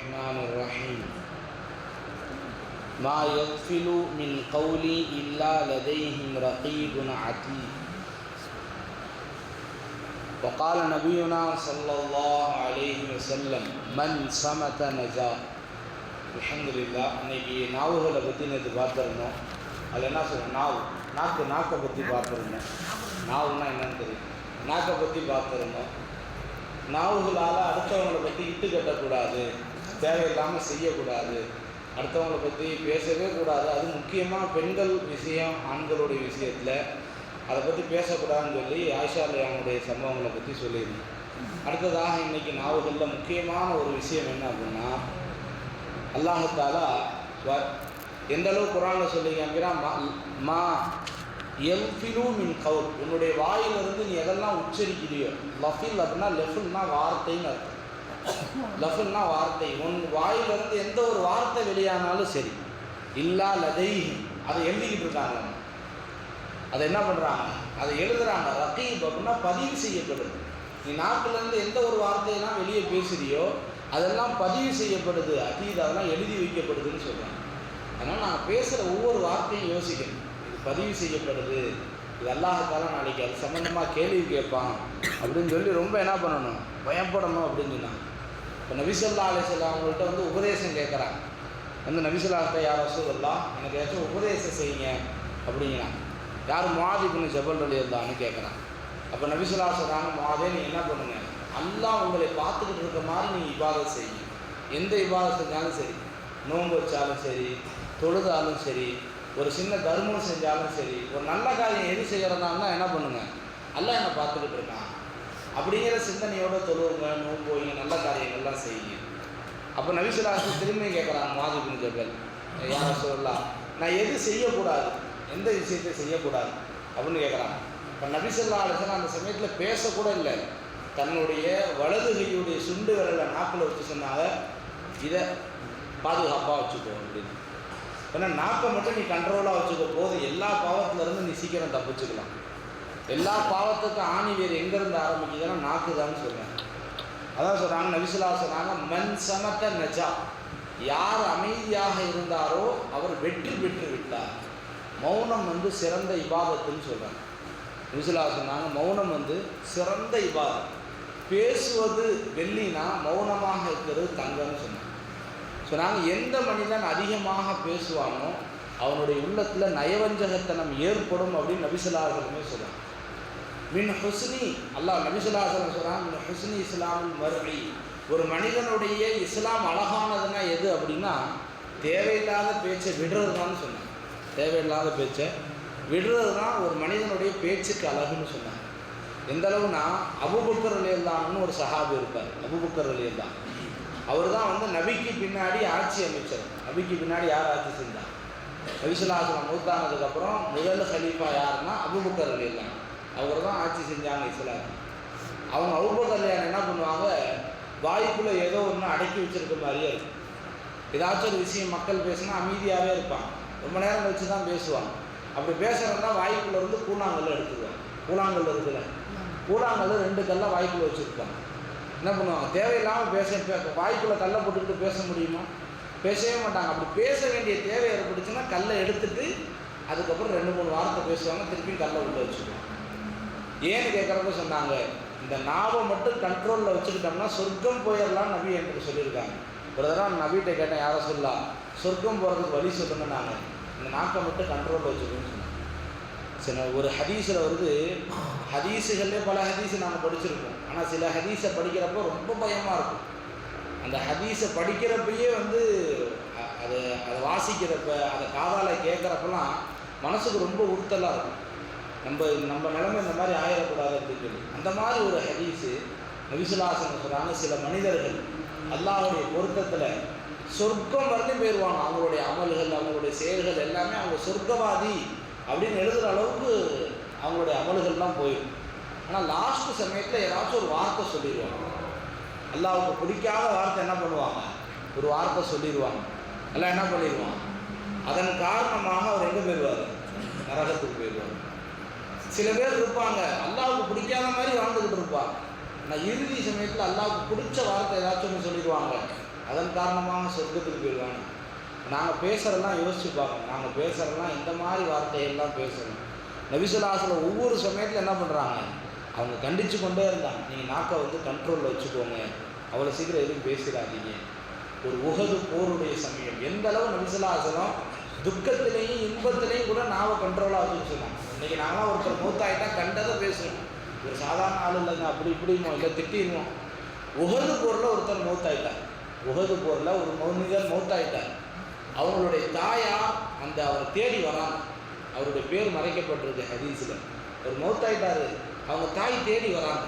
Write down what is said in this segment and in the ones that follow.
الرحمن الرحيم ما يغفل من قولي إلا لديهم رقيب عتيد وقال نبينا صلى الله عليه وسلم من صمت نجا الحمد لله இன்னைக்கு நாவுகளை பற்றி நேற்று பார்த்துருந்தோம் அதில் என்ன சொல்கிறேன் நாவு நாக்கு நாக்கை பற்றி பார்த்துருந்தோம் நாவுன்னா என்னன்னு தெரியும் நாக்கை பற்றி பார்த்துருந்தோம் நாவுகளால் அடுத்தவங்களை பற்றி இட்டு கட்டக்கூடாது தேவையில்லாமல் செய்யக்கூடாது. அடுத்தவங்களை பற்றி பேசவே கூடாது. அது முக்கியமாக பெண்கள் விஷயம் ஆண்களுடைய விஷயத்தில். அதை பற்றி பேசக்கூடாதுன்னு சொல்லி ஆயிஷாலயானுடைய சம்பவங்களை பற்றி சொல்லியிருந்தேன். அடுத்ததாக இன்றைக்கி நாவல்களில் முக்கியமான ஒரு விஷயம் என்ன அப்படின்னா அல்லாஹத்தாலா வ எந்த அளவு குரானில் சொல்லி காமிக்கிறான் மா மா எல்ஃபிலு மின் கவுல். உன்னுடைய வாயிலிருந்து நீ எதெல்லாம் உச்சரிக்கிறியோ லஃபில் அப்படின்னா லெஃபில்னா வார்த்தைன்னு அர்த்தம். லஃபுன்னா வார்த்தை. உன் வாயிலிருந்து எந்த ஒரு வார்த்தை வெளியானாலும் சரி. இல்லா லதை அதை எழுதிக்கிட்டு இருக்காங்க. அதை என்ன பண்ணுறாங்க அதை எழுதுகிறாங்க ரகீப் அப்படின்னா பதிவு செய்யப்படுது. நீ நாட்டிலேருந்து எந்த ஒரு வார்த்தையெல்லாம் வெளியே பேசுறியோ அதெல்லாம் பதிவு செய்யப்படுது. அதீத் அதெல்லாம் எழுதி வைக்கப்படுதுன்னு சொல்கிறாங்க அதனால் நான் பேசுகிற ஒவ்வொரு வார்த்தையும் யோசிக்கணும். இது பதிவு செய்யப்படுது. இது அல்லாஹால நாளைக்கு அது சம்மந்தமாக கேள்வி கேட்பான் அப்படின்னு சொல்லி ரொம்ப என்ன பண்ணணும்? பயப்படணும் அப்படின்னு சொன்னாங்க. இப்போ நபிசல்லா அலிசல்லா அவங்கள்ட்ட வந்து உபதேசம் கேட்குறாங்க வந்து நபிசல்லாட்ட யார் வசூல்லா எனக்கு ஏதாச்சும் உபதேசம் செய்யுங்க அப்படிங்கிறான் யார் மாதிபின்னு ஜபல் அலி இருந்தான்னு கேட்குறான் அப்போ நபிசுல்லா சொல்கிறாங்க மாதே நீ என்ன பண்ணுங்க? அல்லா உங்களை பார்த்துக்கிட்டு இருக்க மாதிரி நீங்கள் இபாதம் செய்யுங்க எந்த இபாதம் செஞ்சாலும் சரி நோன்பு வச்சாலும் சரி தொழுதாலும் சரி ஒரு சின்ன தர்மம் செஞ்சாலும் சரி ஒரு நல்ல காரியம் எது செய்கிறதாங்கன்னா என்ன பண்ணுங்க? அல்லா என்னை பார்த்துக்கிட்டு இருக்கான். அப்படிங்கிற சிந்தனையோட தொழுவுங்க நோன்பு போய்ங்க நல்ல காரியங்கள்லாம் செய்யுங்க. அப்போ நபிசுல்லாசு திரும்பி கேட்குறாங்க மாதிபின் ஜபல். யார சொல்லலாம் நான் எது செய்யக்கூடாது? எந்த விஷயத்தை செய்யக்கூடாது? அப்படின்னு கேட்குறாங்க இப்போ நபிசல்லா அலிசன் அந்த சமயத்தில் பேசக்கூட இல்லை. தன்னுடைய வலது கையுடைய சுண்டு விரலை நாக்கில் வச்சு சொன்னாங்க இதை பாதுகாப்பாக வச்சுக்கோ அப்படின்னு. ஏன்னா நாக்கை மட்டும் நீ கண்ட்ரோலாக வச்சுக்கோ போது எல்லா பாவத்துலேருந்து நீ சீக்கிரம் தப்பிச்சுக்கலாம். எல்லா பாவத்துக்கும் ஆணி வேறு எங்கேருந்து ஆரம்பிக்குதுன்னா நாக்கு தான் சொல்கிறேன் அதான் சொல்கிறாங்க நவிசிலா சொன்னாங்க மண் சமத்த நஜா. யார் அமைதியாக இருந்தாரோ அவர் வெற்றி பெற்று விட்டார். மௌனம் வந்து சிறந்த இபாதத்துன்னு சொல்கிறாங்க நபிசுல்லா சொன்னாங்க மௌனம் வந்து சிறந்த இபாதம் பேசுவது வெள்ளினா மௌனமாக இருக்கிறது தங்கம்னு சொன்னாங்க. சொன்னாங்க எந்த மனிதன் அதிகமாக பேசுவானோ அவனுடைய உள்ளத்தில் நயவஞ்சகத்தனம் ஏற்படும் அப்படின்னு நபிசுல்லாசலமே சொல்கிறாங்க மின் ஹுஸ்னி அல்லாஹ் நபிசுல்லாசலம் சொல்கிறான் மின் ஹுஸ்னி இஸ்லாமின் மறுபடி ஒரு மனிதனுடைய இஸ்லாம் அழகானதுன்னா எது அப்படின்னா தேவையில்லாத பேச்சை விடுறது தான் சொன்னாங்க. தேவையில்லாத பேச்சை விடுறது தான் ஒரு மனிதனுடைய பேச்சுக்கு அழகுன்னு சொன்னாங்க. எந்த அளவுனா அபுபக்கர் அலியல்லான்னு ஒரு சஹாபி இருப்பார் அபுபக்கர் அலியல்லான் அவர் தான் வந்து நபிக்கு பின்னாடி ஆட்சி அமைச்சர். நபிக்கு பின்னாடி யார் ஆட்சி செஞ்சார் நபிசுல்லாசலம் மூத்தானதுக்கப்புறம் முதல் ஹலீஃபா யாருன்னா அபுபக்கர் அலியல்லான் அவர் தான் ஆட்சி செஞ்சாங்க இஸ்லாம் அவங்க அபுபக்கர் அலியான் என்ன பண்ணுவாங்க? வாய்க்குள்ளே ஏதோ ஒன்று அடக்கி வச்சிருக்க மாதிரியே இருக்கும். ஏதாச்சும் ஒரு விஷயம் மக்கள் பேசினா அமைதியாகவே இருப்பாங்க. ரொம்ப நேரம் கழிச்சு தான் பேசுவாங்க. அப்படி பேசுகிறதா வாய்க்குள்ளே இருந்து கூழாங்கல் எடுத்துக்குவாங்க. கூழாங்கல் இருக்குல்ல? கூழாங்கல் ரெண்டு கல்லை வாய்க்குள்ள வச்சுருப்பாங்க. என்ன பண்ணுவாங்க? தேவையில்லாமல் பேச வாய்க்குள்ளே கல்லை போட்டுக்கிட்டு பேச முடியுமா? பேசவே மாட்டாங்க. அப்படி பேச வேண்டிய தேவை ஏற்பட்டுச்சுன்னா கல்லை எடுத்துட்டு அதுக்கப்புறம் ரெண்டு மூணு வாரத்தை பேசுவாங்க. திருப்பியும் கல்லை உள்ள வச்சுக்குவாங்க ஏன்னு கேட்குறப்ப சொன்னாங்க இந்த நாவை மட்டும் கண்ட்ரோலில் வச்சுக்கிட்டோம்னா சொர்க்கம் போயிடலாம் நபி என்று சொல்லியிருக்காங்க. ஒரு தடவை நபிகிட்ட கேட்டேன் யாரை சொல்லலாம் சொர்க்கம் போகிறதுக்கு வழி சொல்லுங்க நாங்கள் இந்த நாக்கை மட்டும் கண்ட்ரோலில் வச்சுக்கணும்னு சொன்னாங்க. சில ஒரு ஹதீஸில் வருது ஹதீஸுகளே பல ஹதீஸு நாங்கள் படிச்சிருக்கோம் ஆனால் சில ஹதீஸை படிக்கிறப்போ ரொம்ப பயமாக இருக்கும். அந்த ஹதீஸை படிக்கிறப்பயே வந்து அது அதை வாசிக்கிறப்ப அதை காதால் கேட்குறப்பெல்லாம் மனசுக்கு ரொம்ப உறுத்தலாக இருக்கும். நம்ம நம்ம நிலைமை இந்த மாதிரி ஆயிடக்கூடாது அப்படின்னு சொல்லி. அந்த மாதிரி ஒரு ஹதீஸு நபிசுலாசன் சொல்கிறாங்க சில மனிதர்கள் அல்லாவுடைய பொருத்தத்தில் சொர்க்கம் வரைக்கும் போயிடுவாங்க அவங்களுடைய அமல்கள் அவங்களுடைய செயல்கள் எல்லாமே அவங்க சொர்க்கவாதி அப்படின்னு எழுதுகிற அளவுக்கு அவங்களுடைய அமல்கள்லாம் போயிடும். ஆனால் லாஸ்ட் சமயத்தில் ஏதாச்சும் ஒரு வார்த்தை சொல்லிடுவாங்க. அல்லாவுக்கு பிடிக்காத வார்த்தை என்ன பண்ணுவாங்க? ஒரு வார்த்தை சொல்லிடுவாங்க. எல்லாம் என்ன பண்ணிடுவான் அதன் காரணமாக அவர் எங்கே போயிடுவார்? நரகத்துக்கு போயிடுவார். சில பேர் இருப்பாங்க. அல்லாவுக்கு பிடிக்காத மாதிரி வாழ்ந்துக்கிட்டு இருப்பாங்க. ஆனால் இறுதி சமயத்தில் அல்லாவுக்கு பிடிச்ச வார்த்தை ஏதாச்சும் ஒன்று சொல்லிடுவாங்க. அதன் காரணமாக சொர்க்கத்துக்கு போயிடுவாங்க. நாங்கள் பேசுகிறதெல்லாம் யோசிச்சு பார்க்கணும். நாங்கள் பேசுகிறதெல்லாம் இந்த மாதிரி வார்த்தையெல்லாம் பேசணும். நபிசுல்லாசில் ஒவ்வொரு சமயத்தில் என்ன பண்ணுறாங்க அவங்க கண்டித்து கொண்டே இருந்தாங்க. நீங்கள் நாக்கை வந்து கண்ட்ரோலில் வச்சுக்கோங்க. அவ்வளோ சீக்கிரம் எதுவும் பேசிடாதீங்க. ஒரு உகது போருடைய சமயம். எந்த அளவு நபிசுல்லாசனம் துக்கத்திலையும் இன்பத்திலையும் கூட நாவை கண்ட்ரோலாக வச்சுன்னு சொன்னாங்க. இன்றைக்கி நாங்களாம் ஒருத்தர் மூத்தாயிட்டா கண்டதை பேசுவோம் ஒரு சாதாரண ஆள் இல்லைங்க அப்படி இப்படிமோ இல்லை திட்டிடுவோம் உகது போரில் ஒருத்தர் மூத்தாயிட்டார். உகது போரில் ஒரு மௌனிகர் மூத்தாயிட்டார். அவங்களுடைய தாயா அந்த அவரை தேடி வராங்க. அவருடைய பேர் மறைக்கப்பட்டிருக்கு ஹதீஸில். ஒரு மௌத்தாயிட்டார். அவங்க தாய் தேடி வராங்க.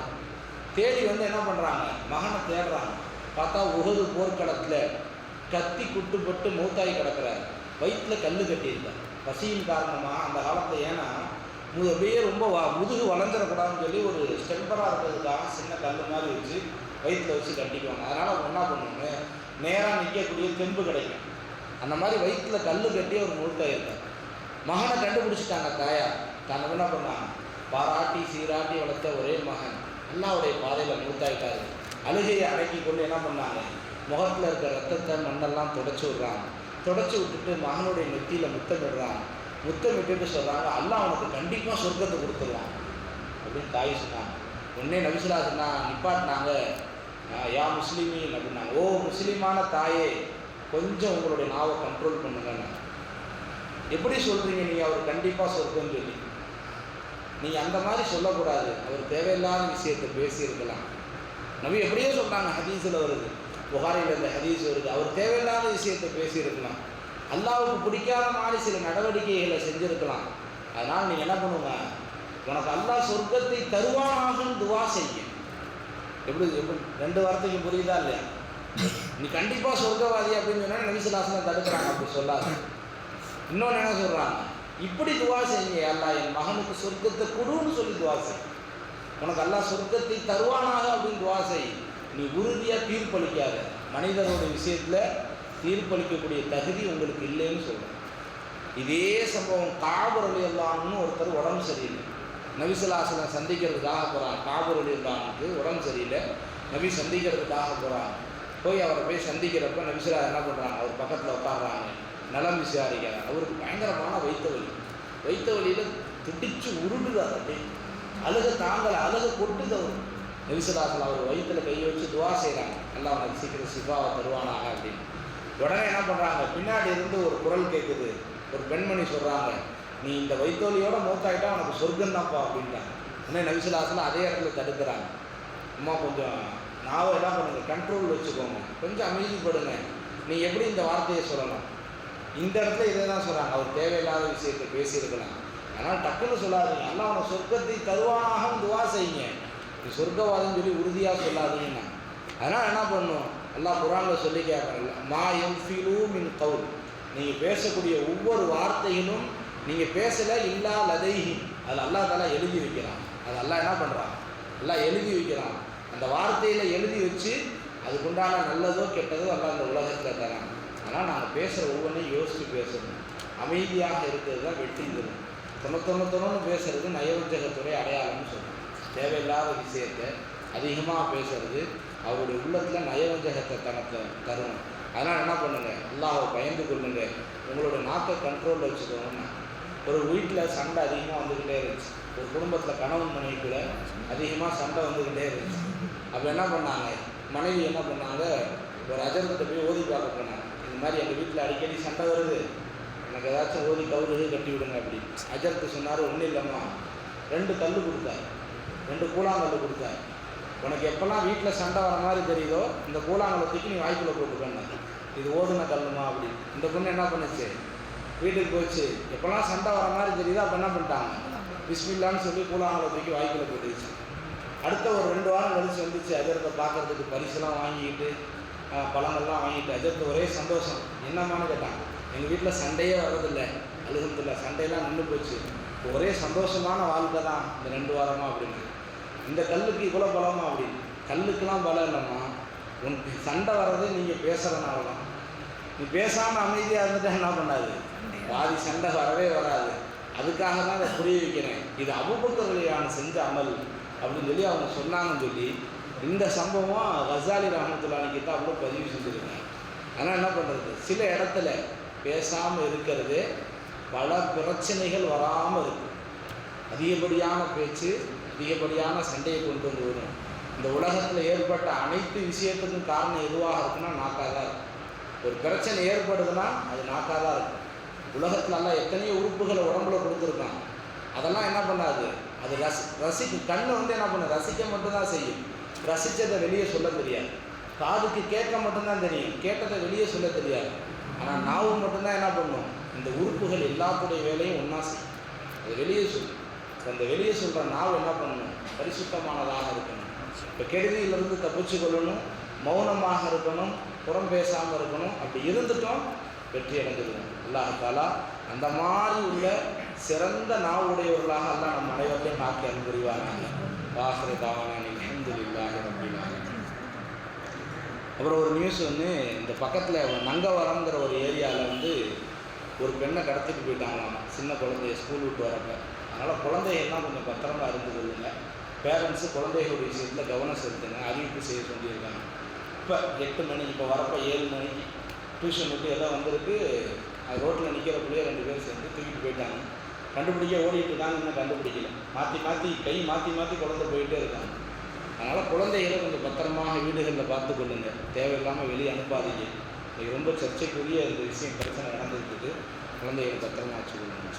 தேடி வந்து என்ன பண்ணுறாங்க மகனை தேடுறாங்க. பார்த்தா உகது போர்க்களத்தில் கத்தி குட்டுப்பட்டு மூத்தாய் கிடக்கிறார். வயிற்றில் கல் கட்டியிருந்தார் பசியின் காரணமாக அந்த காலத்தில் ஏன்னா அப்படியே ரொம்ப வா முதுகு வளர்ந்துடக்கூடாதுன்னு சொல்லி ஒரு ஸ்டெம்பராக இருக்கிறதுக்காக சின்ன கல் மாதிரி வச்சு வயிற்றில் வச்சு கட்டிக்குவாங்க. அதனால் அவங்க என்ன பண்ணுவாங்க? நேராக நிற்கக்கூடிய தெம்பு கிடைக்கும். அந்த மாதிரி வயிற்றில் கல் கட்டி அவர் மூத்தாயிருக்கார் மகனை கண்டுபிடிச்சிட்டாங்க தாயா. தன்னை என்ன பண்ணாங்க? பாராட்டி சீராட்டி வளர்த்த ஒரே மகன். அல்லாவுடைய பாதையில் மூத்தாயிட்டாரு. அழுகையை அடக்கி கொண்டு என்ன பண்ணாங்க? முகத்தில் இருக்கிற ரத்தத்தை மண்ணெல்லாம் தொடச்சி விடுறாங்க. தொடச்சி விட்டுட்டு மகனுடைய நெத்தியில் முத்தமிடுறாங்க. முத்தமிட்டுட்டு சொல்கிறாங்க அல்லா அவனுக்கு கண்டிப்பாக சொர்க்கத்தை கொடுத்துருவான் அப்படின்னு தாய் சொன்னாங்க. உடனே நபிசுலா சொன்னா நிப்பாட்டினாங்க. யா முஸ்லீமின் அப்படின்னாங்க. ஓ முஸ்லீமான தாயே கொஞ்சம் உங்களுடைய நாவை கண்ட்ரோல் பண்ணுங்கன்னு எப்படி சொல்கிறீங்க நீங்கள் அவர் கண்டிப்பாக சொர்க்கம் சொல்லி. நீங்கள் அந்த மாதிரி சொல்லக்கூடாது. அவர் தேவையில்லாத விஷயத்தை பேசியிருக்கலாம். நபி எப்படியோ சொல்கிறாங்க ஹதீஸில் வருது. புகாரில் இருந்த ஹதீஸ் வருது. அவர் தேவையில்லாத விஷயத்தை பேசியிருக்கலாம். அல்லாவுக்கு பிடிக்காத மாதிரி சில நடவடிக்கைகளை செஞ்சுருக்கலாம். அதனால் நீங்கள் என்ன பண்ணுங்க? உனக்கு அல்லா சொர்க்கத்தை தருவானாகும் துவா செய்ய. எப்படி எப்படி? ரெண்டு வார்த்தைக்கு புரியுதா இல்லையா? நீ கண்டிப்பாக சொர்க்கவாதி அப்படின்னு சொன்னால் நபிசுலாசனம் தடுக்கிறாங்க அப்படி சொல்லாது. இன்னொன்று என்ன சொல்கிறாங்க இப்படி துவா செய்யுங்க அல்லா என் மகனுக்கு சொர்க்கத்தை கொடுன்னு சொல்லி துவா செய். உனக்கு அல்லா சொர்க்கத்தை தருவானாக அப்படின்னு துவா செய். நீ உறுதியாக தீர்ப்பளிக்காத. மனிதனுடைய விஷயத்தில் தீர்ப்பளிக்கக்கூடிய தகுதி உங்களுக்கு இல்லைன்னு சொல்கிறேன் இதே சம்பவம் காபர் அலி அல்லான்னு ஒருத்தர் உடம்பு சரியில்லை. நபிசுல்லாசனை சந்திக்கிறதுக்காக போகிறான் காபர் அலி அல்லானுக்கு உடம்பு சரியில்லை. நபி சந்திக்கிறதுக்காக போகிறான் போய் அவரை போய் சந்திக்கிறப்ப நபிசுல்லா என்ன பண்ணுறாங்க அவர் பக்கத்தில் உட்காடுறாங்க நலம் விசாரிக்கிறார் அவருக்கு பயங்கரமான வைத்த வலி. வைத்த வலியில் துடிச்சு உருண்டுதார் அப்படி அழுக தாங்கலை அழுக கொட்டுது அவர். நபிசுல்லாசன் அவர் வயிற்றில் கையை வச்சு துவா செய்கிறாங்க நல்லா அவனுக்கு சீக்கிரம் சிவாவை தருவானாக அப்படின்னு. உடனே என்ன பண்ணுறாங்க பின்னாடி இருந்து ஒரு குரல் கேட்குது ஒரு பெண்மணி சொல்கிறாங்க நீ இந்த வைத்தோலியோட மூத்தாயிட்டா உனக்கு சொர்க்கம் தான்ப்பா அப்படின்ட்டாங்க. உடனே நவிசிலாசில் அதே இடத்துல தடுக்கிறாங்க. அம்மா கொஞ்சம் நாவை என்ன பண்ணுங்க? கண்ட்ரோல் வச்சுக்கோங்க. கொஞ்சம் அமைதிப்படுங்க. நீ எப்படி இந்த வார்த்தையை சொல்லலாம் இந்த இடத்துல இதை தான் சொல்கிறாங்க அவர் தேவையில்லாத விஷயத்தை பேசியிருக்கலாம். அதனால் டக்குன்னு சொல்லாதீங்க. எல்லாம் அவனை சொர்க்கத்தை தருவானாக துவா செய்யுங்க. நீ சொர்க்கவாதம் சொல்லி உறுதியாக சொல்லாதீங்கன்னா அதனால் என்ன பண்ணும்? அல்லாஹ் குரானில் சொல்லி கேட்குறல மா எம் மின் கவுல். நீங்கள் பேசக்கூடிய ஒவ்வொரு வார்த்தையிலும் நீங்கள் பேசலை இல்லா லதைஹி. அது அல்லா தலா எழுதி வைக்கிறான். அது அல்லா என்ன பண்ணுறான் எல்லாம் எழுதி வைக்கிறான். அந்த வார்த்தையில் எழுதி வச்சு அதுக்குண்டான நல்லதோ கெட்டதோ எல்லாம் அந்த உலகத்தில் தரான். ஆனால் நாங்கள் பேசுகிற ஒவ்வொன்றையும் யோசித்து பேசணும். அமைதியாக இருக்கிறது தான் வெற்றி தரும் தொண்ணூத்தொண்ணூத்தொன்னு பேசுறது நயவஞ்சகத்துறை அடையாளம்னு சொல்லணும் தேவையில்லாத விஷயத்தை அதிகமாக பேசுறது அவருடைய உள்ளத்தில் நயவஞ்சகத்தை தனத்தை தரும். அதனால் என்ன பண்ணுங்க? அல்லாஹ்வை பயந்து கொள்ளுங்க. உங்களோட நாக்கை கண்ட்ரோலில் வச்சுக்கோங்கன்னா ஒரு வீட்டில் சண்டை அதிகமாக வந்துக்கிட்டே இருந்துச்சு. ஒரு குடும்பத்தில் கணவன் மனைவிக்குள்ள அதிகமாக சண்டை வந்துக்கிட்டே இருந்துச்சு. அப்போ என்ன பண்ணாங்க? மனைவி என்ன பண்ணாங்க? ஒரு அஜர்கிட்ட போய் ஓதி பார்க்க போனாங்க. இந்த மாதிரி எங்கள் வீட்டில் அடிக்கடி சண்டை வருது. எனக்கு ஏதாச்சும் ஓதி கவுரு கட்டி விடுங்க அப்படி. அஜர்த்து சொன்னார் ஒன்றும் இல்லைம்மா. ரெண்டு கல் கொடுத்தாரு ரெண்டு கூழாங்கல் கொடுத்தாரு உனக்கு எப்போல்லாம் வீட்டில் சண்டை வர மாதிரி தெரியுதோ இந்த கூழாங்கலை தூக்கி நீ வாய்க்குள்ளே போட்டுக்கணும் இது ஓதுன கல்லுமா அப்படி. இந்த பொண்ணு என்ன பண்ணுச்சு? வீட்டுக்கு போச்சு. எப்போல்லாம் சண்டை வர மாதிரி தெரியுதோ அப்போ என்ன பண்ணிட்டாங்க? பிஸ்மில்லான்னு சொல்லி கூழாங்கலை தூக்கி வாய்க்குள்ளே போட்டுச்சு அடுத்த ஒரு ரெண்டு வாரம் கழிச்சு வந்துச்சு. அஜரத்தை பார்க்கறதுக்கு பரிசுலாம் வாங்கிக்கிட்டு பழங்கள்லாம் வாங்கிட்டு. அஜரத்து ஒரே சந்தோஷம். என்னம்மான்னு கேட்டாங்க எங்கள் வீட்டில் சண்டையே வர்றதில்லை அழுகுறதில்ல. சண்டையெல்லாம் நின்று போச்சு. ஒரே சந்தோஷமான வாழ்க்கை தான் இந்த ரெண்டு வாரமாக அப்படின்னு. இந்த கல்லுக்கு இவ்வளோ பலமா அப்படின்னு கல்லுக்கெல்லாம் பலம் இல்லைம்மா. உனக்கு சண்டை வர்றது நீங்கள் பேசுகிறனால தான் நீ பேசாமல் அமைதியாக இருந்துட்டு என்ன பண்ணாது? பாதி சண்டை வரவே வராது. அதுக்காக தான் அதை புரிய வைக்கிறேன். இது அபுபக்கர்களியான செஞ்ச அமல் அப்படின்னு சொல்லி அவங்க சொன்னாங்கன்னு சொல்லி இந்த சம்பவம் கசாலி ரஹமத்துல்லானி அவ்வளோ பதிவு செஞ்சுருக்காங்க. ஆனால் என்ன பண்ணுறது சில இடத்துல பேசாமல் இருக்கிறது பல பிரச்சனைகள் வராமல் இருக்கும் அதிகப்படியான பேச்சு அதிகப்படியான சண்டையை கொண்டு வந்து வரும் இந்த உலகத்தில் ஏற்பட்ட அனைத்து விஷயத்துக்கும் காரணம் எதுவாக இருக்குன்னா நாக்காக தான் இருக்கும். ஒரு பிரச்சனை ஏற்படுதுன்னா அது நாக்காக தான் இருக்கும். உலகத்தில் எல்லாம் எத்தனையோ உறுப்புகளை உடம்புல கொடுத்துருக்கான் அதெல்லாம் என்ன பண்ணாது? அது ரசி ரசிக்கு கண்ணு வந்து என்ன பண்ண ரசிக்க மட்டும்தான் செய்யும். ரசித்ததை வெளியே சொல்ல தெரியாது. காதுக்கு கேட்க மட்டும்தான் தெரியும். கேட்டதை வெளியே சொல்ல தெரியாது. ஆனால் நாவு மட்டும்தான் என்ன பண்ணும்? இந்த உறுப்புகள் எல்லாத்துடைய வேலையும் ஒன்றா செய்யும். அது வெளியே சொல்லும் அந்த வெளியே சொல்கிற நாவ் என்ன பண்ணணும் பரிசுத்தமானதாக இருக்கணும். இப்போ கெடுதியிலிருந்து தப்பிச்சு கொள்ளணும் மௌனமாக இருக்கணும் புறம் பேசாமல் இருக்கணும். அப்படி இருந்துட்டோம் வெற்றி அடைஞ்சிருக்கணும் அல்லாஹாலா அந்த மாதிரி உள்ள சிறந்த நாவுடையவர்களாக எல்லாம் நம் அனைவரையும் பார்க்க அன்புரிவாராங்க வாசரை தாவானி அஹமதுல்லாஹி ரபில் அப்புறம் ஒரு நியூஸ் வந்து இந்த பக்கத்தில் நங்கவரம்ங்கிற ஒரு ஏரியாவில் வந்து ஒரு பெண்ணை கடத்திட்டு போயிட்டாங்களாம். சின்ன குழந்தைய ஸ்கூல் விட்டு வரப்போ. அதனால் குழந்தைகள்லாம் கொஞ்சம் பத்திரமா இருந்து கொள்ளுங்க. பேரண்ட்ஸு குழந்தைகளுடைய விஷயத்தில் கவனம் செலுத்துங்க. அறிவிப்பு செய்ய சொல்லியிருக்காங்க. இப்போ எட்டு மணி இப்போ வரப்போ ஏழு மணிக்கு டியூஷன் விட்டு எல்லாம் வந்திருக்கு. அது ரோட்டில் நிற்கிறக்குள்ளேயே ரெண்டு பேரும் சேர்ந்து தூக்கிட்டு போயிட்டாங்க. கண்டுபிடிக்க ஓடிட்டு தான் இன்னும் கண்டுபிடிக்கல. மாற்றி மாற்றி கை மாற்றி மாற்றி குழந்தை போயிட்டே இருக்காங்க. அதனால் குழந்தைகளை கொஞ்சம் பத்திரமாக வீடுகளில் பார்த்து கொள்ளுங்க. தேவையில்லாமல் வெளியே அனுப்பாதீங்க. இது ரொம்ப சர்ச்சைக்குரிய இந்த விஷயம். பிரச்சனை நடந்துருக்குது குழந்தைகளை பத்திரமா வச்சுக்கொள்ளுங்க